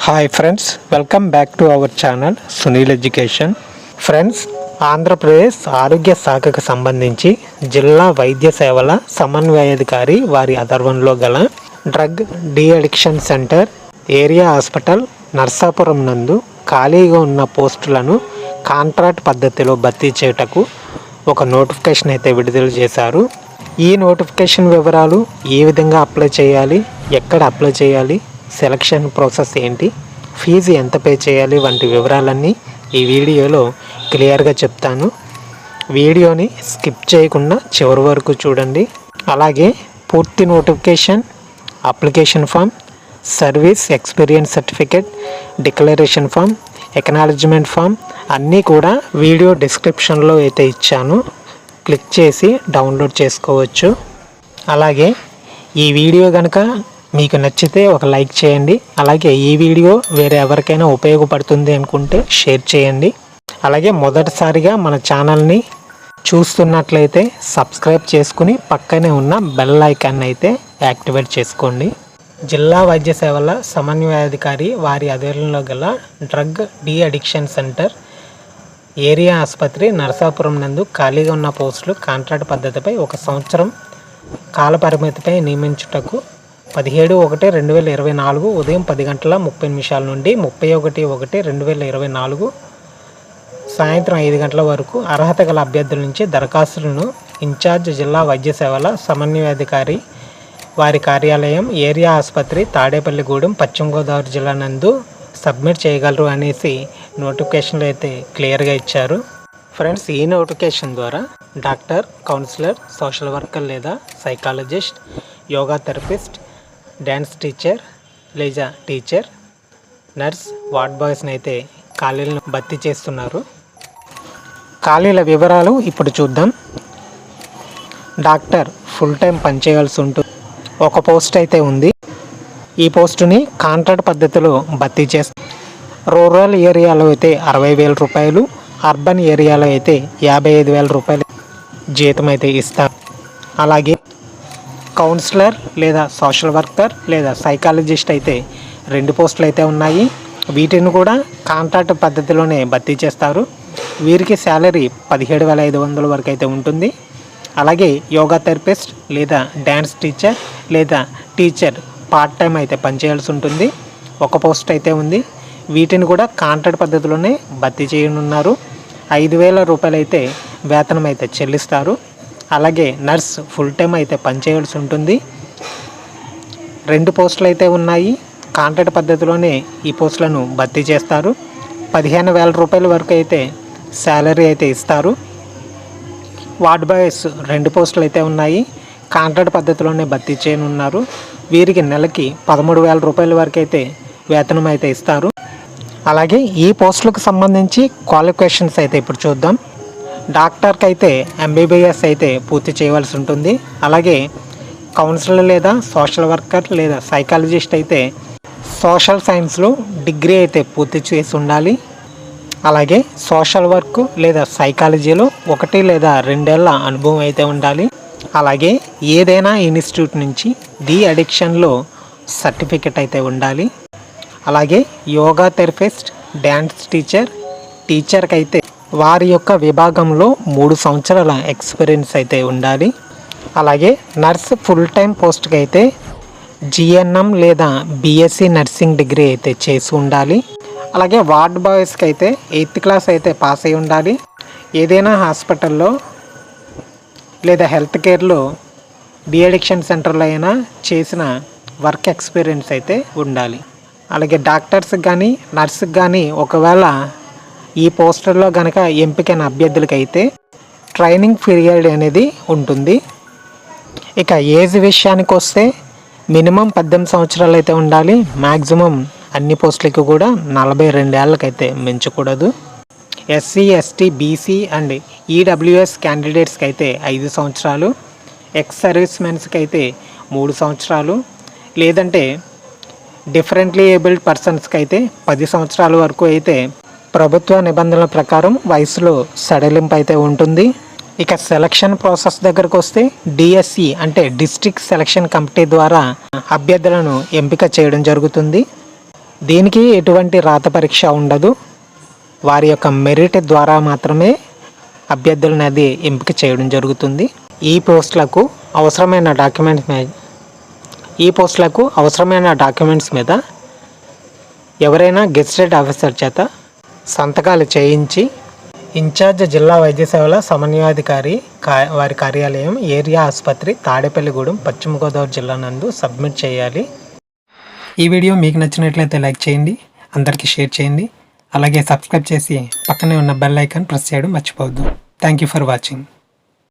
Hi friends welcome back to our channel Sunil education friends Andhra Pradesh ఆరోగ్య శాఖకు సంబంధించి జిల్లా వైద్య సేవల సమన్వయాధికారి వారి ఆధ్వర్యంలో గల drug de-addiction centre area hospital Narsapuram నందు ఖాళీగా ఉన్న పోస్టులను కాంట్రాక్ట్ పద్ధతిలో భర్తీ చేయుటకు ఒక నోటిఫికేషన్ అయితే విడుదల చేశారు. ఈ నోటిఫికేషన్ వివరాలు ఏ విధంగా అప్లై చేయాలి ఎక్కడ అప్లై చేయాలి సెలక్షన్ ప్రాసెస్ ఏంటి? ఫీజు ఎంత పే చేయాలి? వంటి వివరాలన్నీ ఈ వీడియోలో క్లియర్గా చెప్తాను. వీడియోని స్కిప్ చేయకుండా చివరి వరకు చూడండి. అలాగే పూర్తి notification application form service experience certificate declaration form acknowledgement form అన్నీ కూడా వీడియో డిస్క్రిప్షన్లో అయితే ఇచ్చాను. క్లిక్ చేసి డౌన్లోడ్ చేసుకోవచ్చు. అలాగే ఈ వీడియో కనుక మీకు నచ్చితే ఒక లైక్ చేయండి. అలాగే ఈ వీడియో వేరే ఎవరికైనా ఉపయోగపడుతుంది అనుకుంటే షేర్ చేయండి. అలాగే మొదటిసారిగా మన ఛానల్ని చూస్తున్నట్లయితే సబ్స్క్రైబ్ చేసుకుని పక్కనే ఉన్న బెల్ ఐకాన్ అయితే యాక్టివేట్ చేసుకోండి. జిల్లా వైద్య సేవల సమన్వయాధికారి వారి ఆధ్వర్యంలో గల drug de-addiction centre area ఆసుపత్రి నరసాపురం నందు ఖాళీగా ఉన్న పోస్టులు కాంట్రాక్ట్ పద్ధతిపై ఒక సంవత్సరం కాల పరిమితిపై నియమించుటకు పదిహేడు ఒకటి రెండు వేల ఇరవై నాలుగు ఉదయం పది గంటల ముప్పై నిమిషాల నుండి ముప్పై ఒకటి ఒకటి రెండు వేల ఇరవై నాలుగు సాయంత్రం ఐదు గంటల వరకు అర్హత గల అభ్యర్థుల నుంచి దరఖాస్తులను ఇన్ఛార్జ్ జిల్లా వైద్య సేవల సమన్వయాధికారి వారి కార్యాలయం ఏరియా ఆసుపత్రి తాడేపల్లిగూడెం పశ్చిమ గోదావరి జిల్లా నందు సబ్మిట్ చేయగలరు అనేసి నోటిఫికేషన్లు అయితే క్లియర్గా ఇచ్చారు. ఫ్రెండ్స్ ఈ నోటిఫికేషన్ ద్వారా డాక్టర్ కౌన్సిలర్ సోషల్ వర్కర్ లేదా psychologist yoga therapist dance teacher లేజా teacher nurse ward బాయ్స్ని అయితే ఖాళీలను భర్తీ చేస్తున్నారు. ఖాళీల వివరాలు ఇప్పుడు చూద్దాం. డాక్టర్ ఫుల్ టైం పనిచేయాల్సి ఉంటుంది ఒక పోస్ట్ అయితే ఉంది. ఈ పోస్టుని కాంట్రాక్ట్ పద్ధతిలో భర్తీ చేస్తారు రూరల్ ఏరియాలో అయితే అరవై వేల రూపాయలు అర్బన్ ఏరియాలో అయితే యాభై ఐదు వేల రూపాయలు జీతం అయితే ఇస్తారు అలాగే కౌన్సిలర్ లేదా సోషల్ వర్కర్ లేదా సైకాలజిస్ట్ అయితే రెండు పోస్టులు అయితే ఉన్నాయి. వీటిని కూడా కాంట్రాక్ట్ పద్ధతిలోనే భర్తీ చేస్తారు. వీరికి శాలరీ పదిహేడు వేల ఐదు వందల వరకు అయితే ఉంటుంది. అలాగే యోగా థెరపిస్ట్ లేదా డ్యాన్స్ టీచర్ లేదా టీచర్ పార్ట్ టైం అయితే పనిచేయాల్సి ఉంటుంది. ఒక పోస్ట్ అయితే ఉంది. వీటిని కూడా కాంట్రాక్ట్ పద్ధతిలోనే భర్తీ చేయనున్నారు. ఐదు వేల రూపాయలు అయితే వేతనం అయితే చెల్లిస్తారు. అలాగే నర్స్ ఫుల్ టైం అయితే పనిచేయాల్సి ఉంటుంది. రెండు పోస్టులు అయితే ఉన్నాయి. కాంట్రాక్ట్ పద్ధతిలోనే ఈ పోస్టులను భర్తీ చేస్తారు. పదిహేను వేల రూపాయల వరకు అయితే శాలరీ అయితే ఇస్తారు. వార్డ్ బాయ్స్ రెండు పోస్టులు అయితే ఉన్నాయి. కాంట్రాక్ట్ పద్ధతిలోనే భర్తీ చేయనున్నారు. వీరికి నెలకి పదమూడు వేల రూపాయల వరకు అయితే వేతనం అయితే ఇస్తారు. అలాగే ఈ పోస్టులకు సంబంధించి క్వాలిఫికేషన్స్ అయితే ఇప్పుడు చూద్దాం. డాక్టర్కి అయితే ఎంబీబీఎస్ అయితే పూర్తి చేయవలసి ఉంటుంది. అలాగే కౌన్సిలర్ లేదా సోషల్ వర్కర్ లేదా సైకాలజిస్ట్ అయితే సోషల్ సైన్స్లో డిగ్రీ అయితే పూర్తి చేసి ఉండాలి. అలాగే సోషల్ వర్క్ లేదా సైకాలజీలో ఒకటి లేదా రెండేళ్ళ అనుభవం అయితే ఉండాలి. అలాగే ఏదైనా ఇన్స్టిట్యూట్ నుంచి ది అడిక్షన్లో సర్టిఫికెట్ అయితే ఉండాలి. అలాగే యోగా థెరపిస్ట్ డ్యాన్స్ టీచర్ టీచర్కి అయితే వారి యొక్క విభాగంలో మూడు సంవత్సరాల ఎక్స్పీరియన్స్ అయితే ఉండాలి. అలాగే నర్స్ ఫుల్ టైం పోస్ట్కి అయితే జిఎన్ఎం లేదా బీఎస్సీ నర్సింగ్ డిగ్రీ అయితే చేసి ఉండాలి. అలాగే వార్డ్ బాయ్స్కి అయితే ఎయిత్ క్లాస్ అయితే పాస్ అయి ఉండాలి. ఏదైనా హాస్పిటల్లో లేదా హెల్త్ కేర్లో డిఅడిక్షన్ సెంటర్లో అయినా చేసిన వర్క్ ఎక్స్పీరియన్స్ అయితే ఉండాలి. అలాగే డాక్టర్స్కి కానీ నర్స్కి కానీ ఒకవేళ ఈ పోస్టర్లో గనక ఎంపికైన అభ్యర్థులకి అయితే ట్రైనింగ్ పీరియడ్ అనేది ఉంటుంది. ఇక ఏజ్ విషయానికి వస్తే మినిమం పద్దెనిమిది సంవత్సరాలు అయితే ఉండాలి. మ్యాక్సిమం అన్ని పోస్టులకి కూడా నలభై రెండేళ్ళకైతే మించకూడదు. SC ST BC and EWS క్యాండిడేట్స్కి అయితే ఐదు సంవత్సరాలు. ఎక్స్ సర్వీస్ మెన్స్కి అయితే మూడు సంవత్సరాలు. లేదంటే డిఫరెంట్లీ ఏబుల్డ్ పర్సన్స్కి అయితే పది సంవత్సరాల వరకు అయితే ప్రభుత్వ నిబంధనల ప్రకారం వయసులో సడలింపు అయితే ఉంటుంది. ఇక సెలక్షన్ ప్రాసెస్ దగ్గరకు వస్తే డిఎస్సి అంటే డిస్ట్రిక్ట్ సెలక్షన్ కమిటీ ద్వారా అభ్యర్థులను ఎంపిక చేయడం జరుగుతుంది. దీనికి ఎటువంటి రాత పరీక్ష ఉండదు. వారి యొక్క మెరిట్ ద్వారా మాత్రమే అభ్యర్థులను అది ఎంపిక చేయడం జరుగుతుంది. ఈ పోస్టులకు అవసరమైన డాక్యుమెంట్స్ మీద ఈ పోస్టులకు అవసరమైన డాక్యుమెంట్స్ మీద ఎవరైనా గెస్టెడ్ ఆఫీసర్ చేత సంతకాలు చేయించి ఇన్ఛార్జ్ జిల్లా వైద్య సేవల సమన్వయాధికారి వారి కార్యాలయం ఏరియా ఆసుపత్రి తాడేపల్లిగూడెం పశ్చిమ గోదావరి జిల్లా నందు సబ్మిట్ చేయాలి. ఈ వీడియో మీకు నచ్చినట్లయితే లైక్ చేయండి అందరికీ షేర్ చేయండి. అలాగే సబ్స్క్రైబ్ చేసి పక్కనే ఉన్న బెల్ ఐకాన్ ప్రెస్ చేయడం మర్చిపోవద్దు. Thank you for watching.